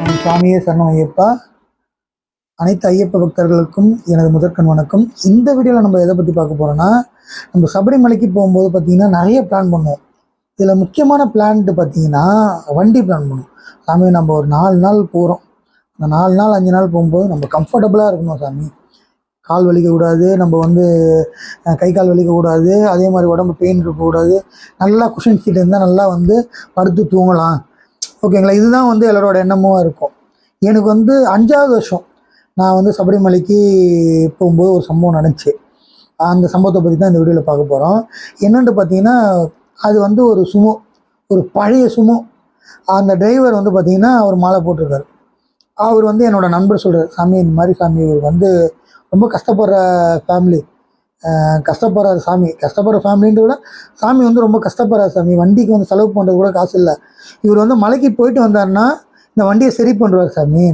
நான் சுவாமியே சரணம் ஐயப்பா. அனைத்து ஐயப்ப பக்தர்களுக்கும் எனது முதற்கண் வணக்கம். இந்த வீடியோவில் நம்ம எதை பற்றி பார்க்க போகிறோன்னா நம்ம சபரிமலைக்கு போகும்போது பார்த்தீங்கன்னா நிறைய பிளான் பண்ணுவோம். இதில் முக்கியமான பிளான்ட்டு பார்த்தீங்கன்னா வண்டி பிளான் பண்ணுவோம். சாமி நம்ம ஒரு நாலு நாள் போகிறோம் அந்த நாலு நாள் அஞ்சு நாள் போகும்போது நம்ம கம்ஃபர்டபுளாக இருக்கணும் சாமி. கால் வலிக்கக்கூடாது நம்ம வந்து கை கால் வலிக்கக்கூடாது அதே மாதிரி உடம்பு பெயின் இருக்கக்கூடாது. நல்லா குஷன் சீட் இருந்தால் நல்லா வந்து படுத்து தூங்கலாம். ஓகேங்களா? இதுதான் வந்து எல்லாரோட எண்ணமும் இருக்கும். எனக்கு வந்து அஞ்சாவது வருஷம் நான் வந்து சபரிமலைக்கு போகும்போது ஒரு சம்பவம் நடந்துச்சு. அந்த சம்பவத்தை பற்றி தான் இந்த வீடியோவில் பார்க்க போகிறோம் என்னென்னு பார்த்தீங்கன்னா அது வந்து ஒரு சுமோ ஒரு பழைய சுமோ. அந்த டிரைவர் வந்து பார்த்தீங்கன்னா அவர் மாலை போட்டிருக்காரு. அவர் வந்து என்னோடய நண்பர் சொல்கிறார் சாமி இந்த மாதிரி சாமி இவர் வந்து ரொம்ப கஷ்டப்படுற ஃபேமிலி கஷ்டப்படுற சாமி. கஷ்டப்படுற ஃபேமிலின்ற விட சாமி வந்து ரொம்ப கஷ்டப்படுற சாமி. வண்டிக்கு வந்து செலவு பண்ணுறது கூட காசு இல்லை. இவர் வந்து மலைக்கு போயிட்டு வந்தாருன்னா இந்த வண்டியை சரி பண்ணுவார் சாமி.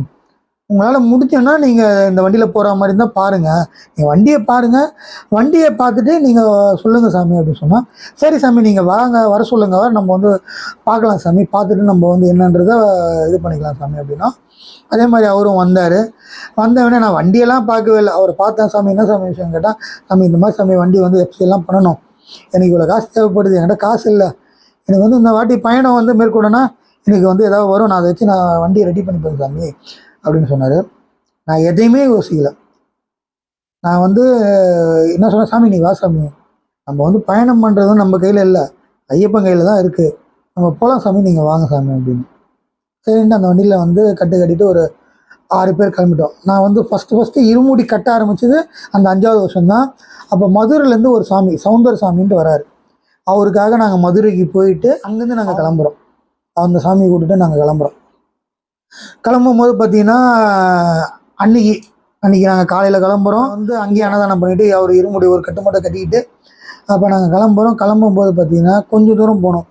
உங்களால் முடிஞ்சோன்னா நீங்கள் இந்த வண்டியில் போகிற மாதிரி இருந்தால் பாருங்கள் நீங்கள் வண்டியை பாருங்கள் வண்டியை பார்த்துட்டு நீங்கள் சொல்லுங்கள் சாமி அப்படின்னு சொன்னால் சரி சாமி நீங்கள் வாங்க வர சொல்லுங்க. நம்ம வந்து பார்க்கலாம் சாமி. பார்த்துட்டு நம்ம வந்து என்னன்றதை இது பண்ணிக்கலாம் சாமி அப்படின்னா. அதே மாதிரி அவரும் வந்தார். வந்தவொடனே நான் வண்டியெல்லாம் பார்க்கவே இல்லை. அவரை பார்த்தேன் சாமி. என்ன சாமி விஷயம் கேட்டால் சாமி இந்த மாதிரி சாமி வண்டி வந்து எஃப்சி எல்லாம் பண்ணணும். எனக்கு இவ்வளோ காசு தேவைப்படுது. என்கிட்ட காசு இல்லை. எனக்கு வந்து இந்த வாட்டி பயணம் வந்து மேற்கொண்டனா எனக்கு வந்து ஏதாவது வரும். நான் அதை வச்சு நான் வண்டியை ரெடி பண்ணிப்பேன் சாமி. அப்படின்னு சொன்னார். நான் எதையுமே யோசிக்கல. நான் வந்து என்ன சொன்னேன் சாமி நீ வா சாமி. நம்ம வந்து பயணம் பண்ணுறதும் நம்ம கையில் இல்லை. ஐயப்பன் கையில் தான் இருக்குது நம்ம போகலாம் சாமி. நீங்கள் வாங்க சாமி அப்படின்னு. சரின்ட்டு அந்த வண்டியில் வந்து கட்டு கட்டிட்டு ஒரு ஆறு பேர் கிளம்பிட்டோம். நான் வந்து ஃபஸ்ட்டு ஃபஸ்ட்டு இருமுடி கட்ட ஆரம்பிச்சது அந்த அஞ்சாவது வருஷம் தான். அப்போ மதுரையிலேருந்து ஒரு சாமி சவுந்தர சாமின்ட்டு வராரு. அவருக்காக நாங்கள் மதுரைக்கு போயிட்டு அங்கேருந்து நாங்கள் கிளம்புறோம். அந்த சாமியை கூட்டிட்டு நாங்கள் கிளம்புறோம். கிளம்பும் போது பார்த்தீங்கன்னா அன்னைக்கு அன்னைக்கு நாங்கள் காலையில் கிளம்புறோம். வந்து அங்கேயே அன்னதானம் பண்ணிட்டு அவர் இருமுடி ஒரு கட்டுமட்டை கட்டிக்கிட்டு அப்போ நாங்கள் கிளம்புறோம். கிளம்பும் போது பார்த்தீங்கன்னா கொஞ்சம் தூரம் போனோம்.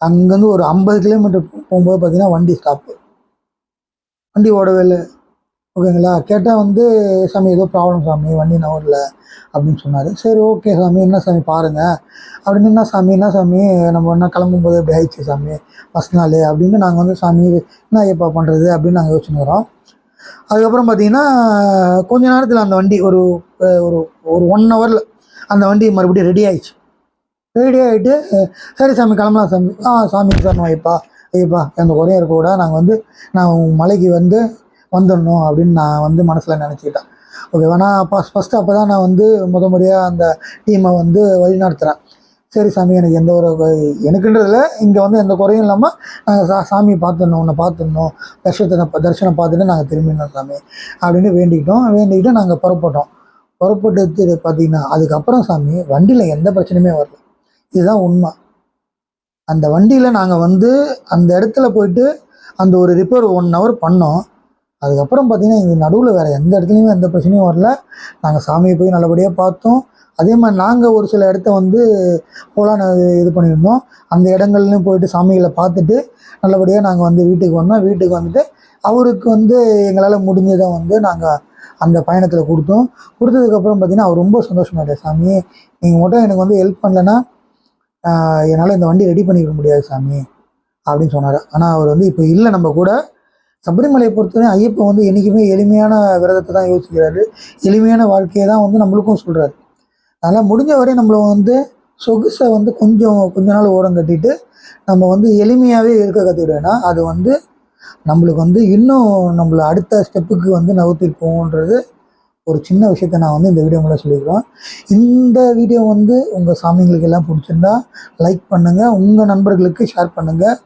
அங்கேருந்து ஒரு ஐம்பது கிலோமீட்டர் போகும்போது பார்த்தீங்கன்னா வண்டி ஸ்டாப்பு வண்டி ஓடவே இல்லை. ஓகேங்களா? கேட்டால் வந்து சாமி ஏதோ ப்ராப்ளம் சாமி வண்டி நவரில் அப்படின்னு சொன்னார். சரி ஓகே சாமி என்ன சாமி பாருங்கள் அப்படின்னு என்ன சாமி என்ன சாமி நம்ம என்ன கிளம்பும்போது எப்படி ஆயிடுச்சு சாமி ஃபஸ்ட் நாள்? அப்படின்னு நாங்கள் வந்து சாமி என்ன ஐயப்பா பண்ணுறது அப்படின்னு நாங்கள் யோசிச்சுக்கிறோம் அதுக்கப்புறம் பார்த்தீங்கன்னா கொஞ்ச நேரத்தில் அந்த வண்டி ஒரு ஒரு ஒரு ஒன் ஹவரில் அந்த வண்டி மறுபடியும் ரெடி ஆயிடுச்சு. ரெடி ஆகிட்டு சரி சாமி கிளம்பலாம் சாமி. ஆ சாமி சார் ஐயப்பா ஐயப்பா எந்த குறையும் இருக்கக்கூட நாங்கள் வந்து நான் மலைக்கு வந்து வந்துடணும் அப்படின்னு நான் வந்து மனசில் நினச்சிக்கிட்டேன். ஓகேவா நான் ஃபஸ்ட் ஃபஸ்ட்டு அப்போ தான் நான் வந்து முத முறையாக அந்த டீமை வந்து வழிநடத்துகிறேன் சரி சாமி எனக்கு எந்த ஒரு எனக்குன்றதில் இங்கே வந்து எந்த குறையும் இல்லாமல் நாங்கள் சா சாமியை பார்த்துடணும் உன்னை பார்த்துடணும் தர்ஷனத்தை தரிசனம் பார்த்துட்டு நாங்கள் திரும்பிடணும் சாமி அப்படின்னு வேண்டிக்கிட்டோம். வேண்டிக்கிட்டு நாங்கள் புறப்பட்டோம். புறப்பட்டு பார்த்தீங்கன்னா அதுக்கப்புறம் சாமி வண்டியில் எந்த பிரச்சனையுமே வரல. இதுதான் உண்மை. அந்த வண்டியில் நாங்கள் வந்து அந்த இடத்துல போயிட்டு அந்த ஒரு ரிப்பேர் ஒன் ஹவர் பண்ணோம். அதுக்கப்புறம் பார்த்தீங்கன்னா எங்கள் நடுவில் வேறு எந்த இடத்துலையுமே எந்த பிரச்சனையும் வரல. நாங்கள் சாமியை போய் நல்லபடியாக பார்த்தோம். அதே மாதிரி நாங்கள் ஒரு சில இடத்த வந்து போலான்னு இது பண்ணியிருந்தோம். அந்த இடங்கள்லையும் போயிட்டு சாமிகளை பார்த்துட்டு நல்லபடியாக நாங்கள் வந்து வீட்டுக்கு வந்தோம். வீட்டுக்கு வந்துட்டு அவருக்கு வந்து எங்களால் முடிஞ்சதை வந்து நாங்கள் அந்த பயணத்தில் கொடுத்தோம். கொடுத்ததுக்கப்புறம் பார்த்தீங்கன்னா அவர் ரொம்ப சந்தோஷமாயிட்டார் சாமி நீங்கள் மட்டும் எனக்கு வந்து ஹெல்ப் பண்ணலன்னா என்னால் இந்த வண்டி ரெடி பண்ணிக்க முடியாது சாமி அப்படின்னு சொன்னார். ஆனால் அவர் வந்து இப்போ இல்லை நம்ம கூட. சபரிமலையை பொறுத்தவரை ஐயப்பன் வந்து என்றைக்குமே எளிமையான விரதத்தை தான் யோசிக்கிறாரு. எளிமையான வாழ்க்கையை தான் வந்து நம்மளுக்கும் சொல்கிறாரு அதனால் முடிஞ்ச வரை நம்மளை வந்து சொகுசை வந்து கொஞ்சம் கொஞ்ச நாள் ஓரம் கட்டிட்டு நம்ம வந்து எளிமையாகவே இருக்க கற்றுக்கிட்டோன்னா அது வந்து நம்மளுக்கு வந்து இன்னும் நம்மளை அடுத்த ஸ்டெப்புக்கு வந்து நகர்த்திட்டு போகுன்றது ஒரு சின்ன விஷயத்த நான் வந்து இந்த வீடியோ மூலம் சொல்லிக்கிறோம். இந்த வீடியோ வந்து உங்கள் சாமிங்களுக்கு எல்லாம் பிடிச்சிருந்தா லைக் பண்ணுங்கள் உங்கள் நண்பர்களுக்கு ஷேர் பண்ணுங்கள்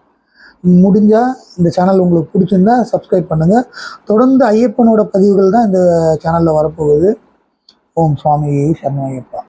முடிஞ்சால் இந்த சேனல் உங்களுக்கு பிடிச்சிருந்தா சப்ஸ்கிரைப் பண்ணுங்கள் தொடர்ந்து ஐயப்பனோட பதிவுகள் தான் இந்த சேனலில் வரப்போகுது. ஓம் சுவாமி சரணம் ஐயப்பா.